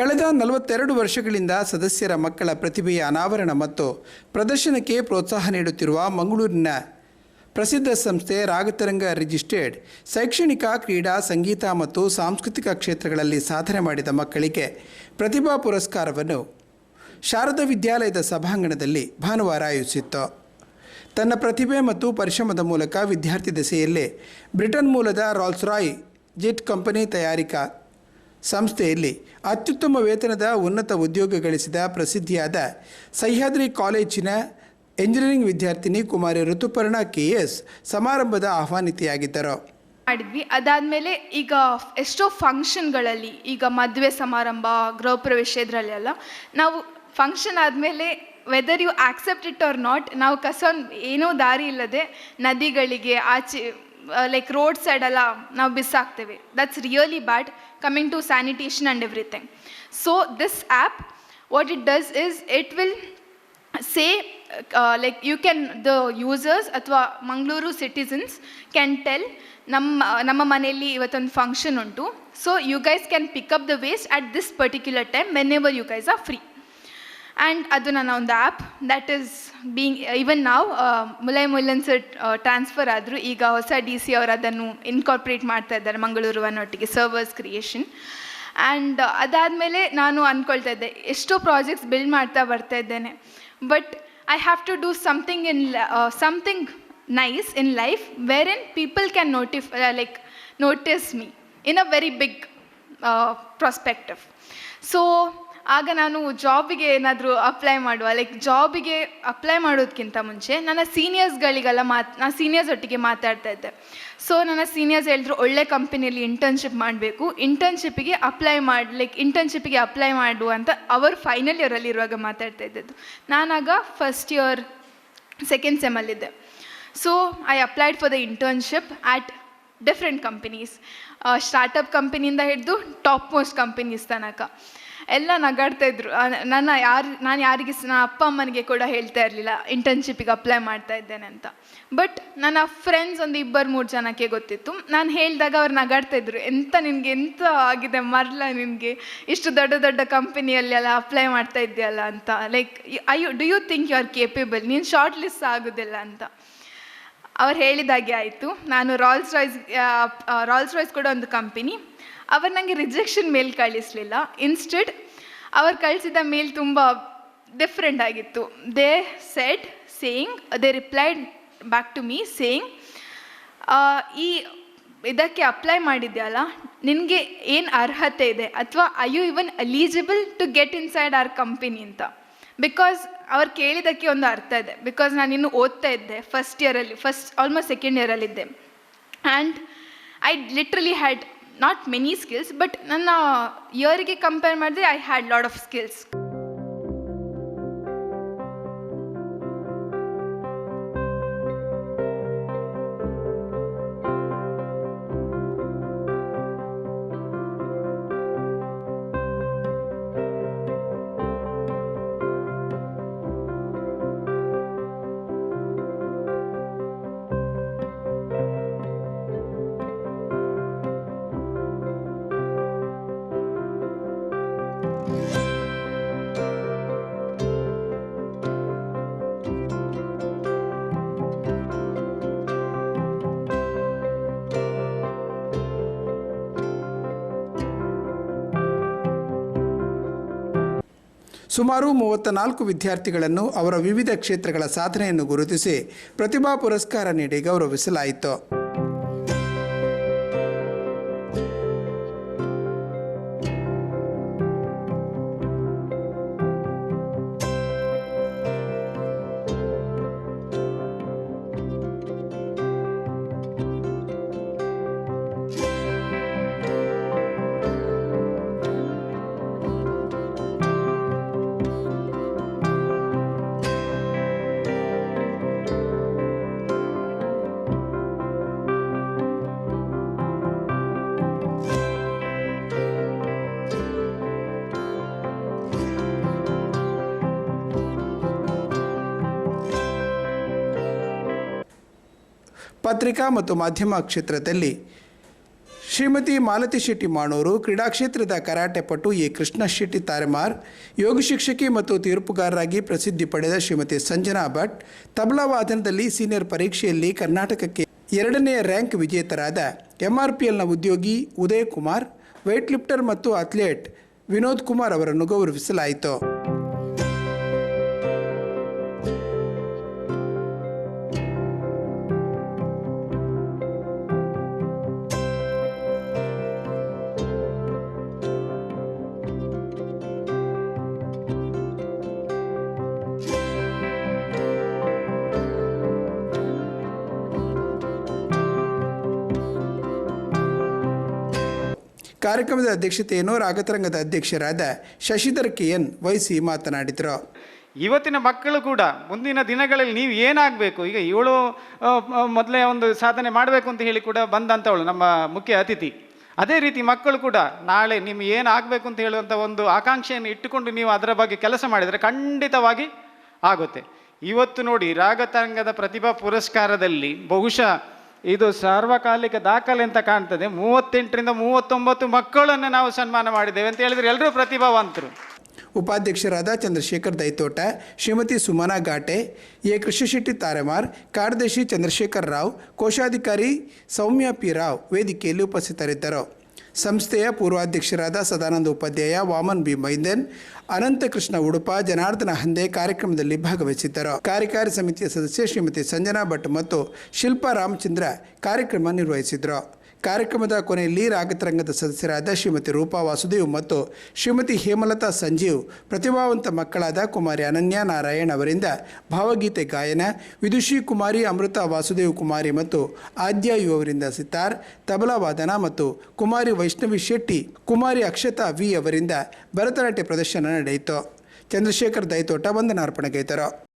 ಕಳೆದ ನಲವತ್ತೆರಡು ವರ್ಷಗಳಿಂದ ಸದಸ್ಯರ ಮಕ್ಕಳ ಪ್ರತಿಭೆಯ ಅನಾವರಣ ಮತ್ತು ಪ್ರದರ್ಶನಕ್ಕೆ ಪ್ರೋತ್ಸಾಹ ನೀಡುತ್ತಿರುವ ಮಂಗಳೂರಿನ ಪ್ರಸಿದ್ಧ ಸಂಸ್ಥೆ ರಾಗತರಂಗ ರಿಜಿಸ್ಟರ್ಡ್ ಶೈಕ್ಷಣಿಕ ಕ್ರೀಡಾ, ಸಂಗೀತ ಮತ್ತು ಸಾಂಸ್ಕೃತಿಕ ಕ್ಷೇತ್ರಗಳಲ್ಲಿ ಸಾಧನೆ ಮಾಡಿದ ಮಕ್ಕಳಿಗೆ ಪ್ರತಿಭಾ ಪುರಸ್ಕಾರವನ್ನು ಶಾರದಾ ವಿದ್ಯಾಲಯದ ಸಭಾಂಗಣದಲ್ಲಿ ಭಾನುವಾರ ಆಯೋಜಿಸಿತ್ತು. ತನ್ನ ಪ್ರತಿಭೆ ಮತ್ತು ಪರಿಶ್ರಮದ ಮೂಲಕ ವಿದ್ಯಾರ್ಥಿ ದೆಸೆಯಲ್ಲೇ ಬ್ರಿಟನ್ ಮೂಲದ ರಾಲ್ಸ್ ರಾಯ್ ಜೆಟ್ ಕಂಪನಿ ತಯಾರಿಕಾ ಸಂಸ್ಥೆಯಲ್ಲಿ ಅತ್ಯುತ್ತಮ ವೇತನದ ಉನ್ನತ ಉದ್ಯೋಗ ಗಳಿಸಿದ ಪ್ರಸಿದ್ಧಿಯಾದ ಸಹ್ಯಾದ್ರಿ ಕಾಲೇಜಿನ ಎಂಜಿನಿಯರಿಂಗ್ ವಿದ್ಯಾರ್ಥಿನಿ ಕುಮಾರಿ ಋತುಪರ್ಣ ಕೆ ಎಸ್ ಸಮಾರಂಭದ ಆಹ್ವಾನಿತೆಯಾಗಿದ್ದರು. ಮಾಡಿದ್ವಿ. ಅದಾದಮೇಲೆ ಈಗ ಎಷ್ಟೋ ಫಂಕ್ಷನ್ಗಳಲ್ಲಿ ಈಗ ಮದುವೆ ಸಮಾರಂಭ ಗೃಹ ಪ್ರವೇಶ ಇದರಲ್ಲೆಲ್ಲ ನಾವು ಫಂಕ್ಷನ್ ಆದಮೇಲೆ whether you accept it or not ನಾವು ಕಸ ಏನೋ ದಾರಿ ಇಲ್ಲದೆ ನದಿಗಳಿಗೆ ಆಚೆ ಲೈಕ್ ರೋಡ್ ಸೈಡೆಲ್ಲ ನಾವು ಬಿಸಾಕ್ತೇವೆ that's really bad coming to sanitation and everything so this app what it does is it will say like you can the users ಅಥವಾ ಮಂಗಳೂರು ಸಿಟಿಸನ್ಸ್ ಕ್ಯಾನ್ ಟೆಲ್ ನಮ್ಮ ನಮ್ಮ ಮನೆಯಲ್ಲಿ ಇವತ್ತೊಂದು ಫಂಕ್ಷನ್ ಉಂಟು so you guys can pick up the waste at this particular time when ever you guys are free and ಅದು ನನ್ನ ಒಂದು app that is being even ನಾವು ಮುಲೈ ಮುಲ್ಲನ್ ಸರ್ ಟ್ರಾನ್ಸ್ಫರ್ ಆದರೂ ಈಗ ಹೊಸ ಡಿ ಸಿ ಅವರು ಅದನ್ನು ಇನ್ಕಾರ್ಪೊರೇಟ್ ಮಾಡ್ತಾ ಇದ್ದಾರೆ ಮಂಗಳೂರು ಒಟ್ಟಿಗೆ ಸರ್ವರ್ಸ್ ಕ್ರಿಯೇಷನ್ ಆ್ಯಂಡ್ ಅದಾದಮೇಲೆ ನಾನು ಅಂದ್ಕೊಳ್ತಾ ಇದ್ದೆ, ಎಷ್ಟೋ ಪ್ರಾಜೆಕ್ಟ್ಸ್ ಬಿಲ್ಡ್ ಮಾಡ್ತಾ ಬರ್ತಾ ಇದ್ದೇನೆ. But I have to do something in something nice in life where in people can notif like notice me in a very big prospective so ಆಗ ನಾನು ಜಾಬಿಗೆ ಏನಾದರೂ ಅಪ್ಲೈ ಮಾಡುವ ಲೈಕ್ ಜಾಬಿಗೆ ಅಪ್ಲೈ ಮಾಡೋದಕ್ಕಿಂತ ಮುಂಚೆ ನನ್ನ ಸೀನಿಯರ್ಸ್ಗಳಿಗೆಲ್ಲ ಮಾತು, ನಾನು ಸೀನಿಯರ್ಸ್ ಒಟ್ಟಿಗೆ ಮಾತಾಡ್ತಾ ಇದ್ದೆ. ಸೊ ನನ್ನ ಸೀನಿಯರ್ಸ್ ಹೇಳಿದ್ರು, ಒಳ್ಳೆ ಕಂಪನಿಯಲ್ಲಿ ಇಂಟರ್ನ್ಶಿಪ್ ಮಾಡಬೇಕು. ಇಂಟರ್ನ್ಶಿಪ್ಪಿಗೆ ಅಪ್ಲೈ ಮಾಡಿ ಲೈಕ್ ಇಂಟರ್ನ್ಶಿಪ್ಪಿಗೆ ಅಪ್ಲೈ ಮಾಡು ಅಂತ ಅವರು ಫೈನಲ್ ಇಯರಲ್ಲಿ ಇರುವಾಗ ಮಾತಾಡ್ತಾ ಇದ್ದದ್ದು. ನಾನಾಗ first year second ಸೆಮಲ್ಲಿದ್ದೆ so I applied for the internship at different companies startup ಕಂಪನಿಯಿಂದ ಹಿಡಿದು ಟಾಪ್ ಮೋಸ್ಟ್ ಕಂಪನೀಸ್ ತನಕ. ಎಲ್ಲ ನಗಾಡ್ತಾ ಇದ್ರು. ನನ್ನ ಯಾರು, ನಾನು ಯಾರಿಗೆ ನನ್ನ ಅಪ್ಪ ಅಮ್ಮನಿಗೆ ಕೂಡ ಹೇಳ್ತಾ ಇರಲಿಲ್ಲ ಇಂಟರ್ನ್ಶಿಪ್ಪಿಗೆ ಅಪ್ಲೈ ಮಾಡ್ತಾ ಇದ್ದೇನೆ ಅಂತ. ಬಟ್ ನನ್ನ ಫ್ರೆಂಡ್ಸ್ ಒಂದು ಇಬ್ಬರು, ಮೂರು ಜನಕ್ಕೆ ಗೊತ್ತಿತ್ತು. ನಾನು ಹೇಳಿದಾಗ ಅವ್ರು ನಗಾಡ್ತಾ ಎಂಥ ನಿನಗೆ, ಎಂತ ಆಗಿದೆ, ಮರಲ ನಿನಗೆ? ಇಷ್ಟು ದೊಡ್ಡ ದೊಡ್ಡ ಕಂಪನಿಯಲ್ಲಿ ಎಲ್ಲ ಅಪ್ಲೈ ಮಾಡ್ತಾ ಇದೆಯಲ್ಲ ಅಂತ. Like I you do you think you are capable ನೀನು ಶಾರ್ಟ್ ಲಿಸ್ಟ್ ಆಗೋದಿಲ್ಲ ಅಂತ. ಅವ್ರು ಹೇಳಿದಾಗೆ ಆಯಿತು. ನಾನು ರಾಲ್ಸ್ ರಾಯ್ಸ್ ರಾಲ್ಸ್ ರಾಯ್ಸ್ ಕೂಡ ಒಂದು ಕಂಪನಿ ಅವರು ನನಗೆ ರಿಜೆಕ್ಷನ್ ಮೇಲ್ ಕಳಿಸಲಿಲ್ಲ. ಇನ್ಸ್ಟೆಡ್ ಅವರು ಕಳಿಸಿದ ಮೇಲ್ ತುಂಬ ಡಿಫ್ರೆಂಟ್ ಆಗಿತ್ತು. They said saying they replied back to me saying ಈ ಇದಕ್ಕೆ ಅಪ್ಲೈ ಮಾಡಿದ್ಯಲ್ಲ? ನಿನಗೆ ಏನು ಅರ್ಹತೆ ಇದೆ? ಅಥವಾ I you even eligible to get inside our company ಅಂತ. ಬಿಕಾಸ್ ಅವ್ರು ಕೇಳಿದ್ದಕ್ಕೆ ಒಂದು ಅರ್ಥ ಇದೆ. ಬಿಕಾಸ್ ನಾನು ಇನ್ನು ಓದ್ತಾ ಇದ್ದೆ ಫಸ್ಟ್ ಇಯರಲ್ಲಿ first almost second ಇಯರಲ್ಲಿದ್ದೆ and I literally had not many skills but ನನ್ನ ಇಯರಿಗೆ ಕಂಪೇರ್ ಮಾಡಿದ್ರೆ I had lot of skills ಸುಮಾರು ಮೂವತ್ತ ನಾಲ್ಕು ವಿದ್ಯಾರ್ಥಿಗಳನ್ನು ಅವರ ವಿವಿಧ ಕ್ಷೇತ್ರಗಳ ಸಾಧನೆಯನ್ನು ಗುರುತಿಸಿ ಪ್ರತಿಭಾ ಪುರಸ್ಕಾರ ನೀಡಿ ಗೌರವಿಸಲಾಯಿತು. ಪತ್ರಿಕಾ ಮತ್ತು ಮಾಧ್ಯಮ ಕ್ಷೇತ್ರದಲ್ಲಿ ಶ್ರೀಮತಿ ಮಾಲತಿ ಶೆಟ್ಟಿ ಮಾಣೂರು ಕ್ರೀಡಾ ಕ್ಷೇತ್ರದ ಕರಾಟೆ ಪಟು ಎ. ಕೃಷ್ಣ ಶೆಟ್ಟಿ ತಾರೆಮಾರ್, ಯೋಗ ಶಿಕ್ಷಕಿ ಮತ್ತು ತೀರ್ಪುಗಾರರಾಗಿ ಪ್ರಸಿದ್ಧಿ ಪಡೆದ ಶ್ರೀಮತಿ ಸಂಜನಾ ಭಟ್, ತಬಲಾ ವಾದನದಲ್ಲಿ ಸೀನಿಯರ್ ಪರೀಕ್ಷೆಯಲ್ಲಿ ಕರ್ನಾಟಕಕ್ಕೆ ಎರಡನೆಯ ರ್ಯಾಂಕ್ ವಿಜೇತರಾದ ಎಂಆರ್ಪಿಎಲ್ನ ಉದ್ಯೋಗಿ ಉದಯ್ ಕುಮಾರ್ ಲಿಫ್ಟರ್ ಮತ್ತು ಅಥ್ಲೇಟ್ ವಿನೋದ್ ಕುಮಾರ್ ಅವರನ್ನು ಗೌರವಿಸಲಾಯಿತು. ಕಾರ್ಯಕ್ರಮದ ಅಧ್ಯಕ್ಷತೆಯನ್ನು ರಾಗತರಂಗದ ಅಧ್ಯಕ್ಷರಾದ ಶಶಿಧರ್ ಕೆ ಎನ್ ವಹಿಸಿ ಮಾತನಾಡಿದರು. ಇವತ್ತಿನ ಮಕ್ಕಳು ಕೂಡ ಮುಂದಿನ ದಿನಗಳಲ್ಲಿ ನೀವು ಏನಾಗಬೇಕು? ಈಗ ಇವಳು ಮೊದಲೇ ಒಂದು ಸಾಧನೆ ಮಾಡಬೇಕು ಅಂತ ಹೇಳಿ ಕೂಡ ಬಂದಂಥವಳು ನಮ್ಮ ಮುಖ್ಯ ಅತಿಥಿ. ಅದೇ ರೀತಿ ಮಕ್ಕಳು ಕೂಡ ನಾಳೆ ನಿಮ್ಗೆ ಏನು ಆಗಬೇಕು ಅಂತ ಹೇಳುವಂಥ ಒಂದು ಆಕಾಂಕ್ಷೆಯನ್ನು ಇಟ್ಟುಕೊಂಡು ನೀವು ಅದರ ಬಗ್ಗೆ ಕೆಲಸ ಮಾಡಿದರೆ ಖಂಡಿತವಾಗಿ ಆಗುತ್ತೆ. ಇವತ್ತು ನೋಡಿ ರಾಗತರಂಗದ ಪ್ರತಿಭಾ ಪುರಸ್ಕಾರದಲ್ಲಿ ಬಹುಶಃ ಇದು ಸಾರ್ವಕಾಲಿಕ ದಾಖಲೆ ಅಂತ ಕಾಣ್ತದೆ. ಮೂವತ್ತೆಂಟರಿಂದ ಮೂವತ್ತೊಂಬತ್ತು ಮಕ್ಕಳನ್ನು ನಾವು ಸನ್ಮಾನ ಮಾಡಿದ್ದೇವೆ ಅಂತ ಹೇಳಿದ್ರೆ ಎಲ್ಲರೂ ಪ್ರತಿಭಾವಂತರು. ಉಪಾಧ್ಯಕ್ಷರಾದ ಚಂದ್ರಶೇಖರ್ ದೈತೋಟ, ಶ್ರೀಮತಿ ಸುಮನಾ ಘಾಟೆ, ಎ ಕೃಷ್ಣಶೆಟ್ಟಿ ತಾರೆಮಾರ್, ಕಾರ್ಯದರ್ಶಿ ಚಂದ್ರಶೇಖರ್ ರಾವ್, ಕೋಶಾಧಿಕಾರಿ ಸೌಮ್ಯ ಪಿ ರಾವ್ ವೇದಿಕೆಯಲ್ಲಿ ಉಪಸ್ಥಿತರಿದ್ದರು. ಸಂಸ್ಥೆಯ ಪೂರ್ವಾಧ್ಯಕ್ಷರಾದ ಸದಾನಂದ ಉಪಾಧ್ಯಾಯ, ವಾಮನ್ ಬಿ ಮೈಂದನ್ ಅನಂತಕೃಷ್ಣ ಉಡುಪ, ಜನಾರ್ದನ ಹಂದೆ ಕಾರ್ಯಕ್ರಮದಲ್ಲಿ ಭಾಗವಹಿಸಿದ್ದರು. ಕಾರ್ಯಕಾರಿ ಸಮಿತಿಯ ಸದಸ್ಯೆ ಶ್ರೀಮತಿ ಸಂಜನಾ ಭಟ್ ಮತ್ತು ಶಿಲ್ಪಾ ರಾಮಚಂದ್ರ ಕಾರ್ಯಕ್ರಮ ನಿರ್ವಹಿಸಿದರು ಕಾರ್ಯಕ್ರಮದ ಕೊನೆಯಲ್ಲಿ ರಾಗತರಂಗದ ಸದಸ್ಯರಾದ ಶ್ರೀಮತಿ ರೂಪಾ ವಾಸುದೇವ್ ಮತ್ತು ಶ್ರೀಮತಿ ಹೇಮಲತಾ ಸಂಜೀವ್, ಪ್ರತಿಭಾವಂತ ಮಕ್ಕಳಾದ ಕುಮಾರಿ ಅನನ್ಯ ನಾರಾಯಣ್ ಅವರಿಂದ ಭಾವಗೀತೆ ಗಾಯನ, ವಿದುಷಿ ಕುಮಾರಿ ಅಮೃತ ವಾಸುದೇವ್ ಕುಮಾರಿ ಮತ್ತು ಆದ್ಯ ಯು ಅವರಿಂದ ಸಿತಾರ್, ತಬಲಾ ವಾದನ ಮತ್ತು ಕುಮಾರಿ ವೈಷ್ಣವಿ ಶೆಟ್ಟಿ, ಕುಮಾರಿ ಅಕ್ಷತಾ ವಿ ಅವರಿಂದ ಭರತನಾಟ್ಯ ಪ್ರದರ್ಶನ ನಡೆಯಿತು. ಚಂದ್ರಶೇಖರ್ ದೈತೋಟ ವಂದನಾರ್ಪಣೆಗೈತರು.